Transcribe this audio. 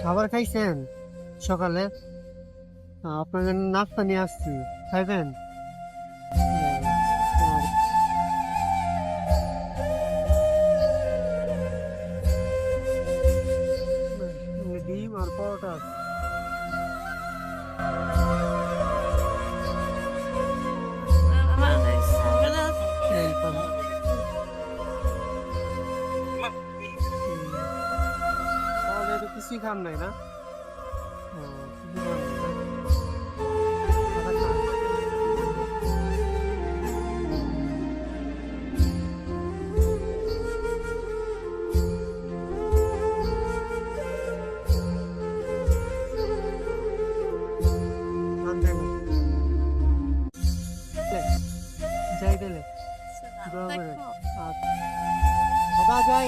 খাবার খাইছেন সকালে আপনার নাস্তা নিয়ে আসছি খাইবেন ডিম আর পরোটা আছে। কিছুই খান নাই না? যাই দিলে। বাবা যাই।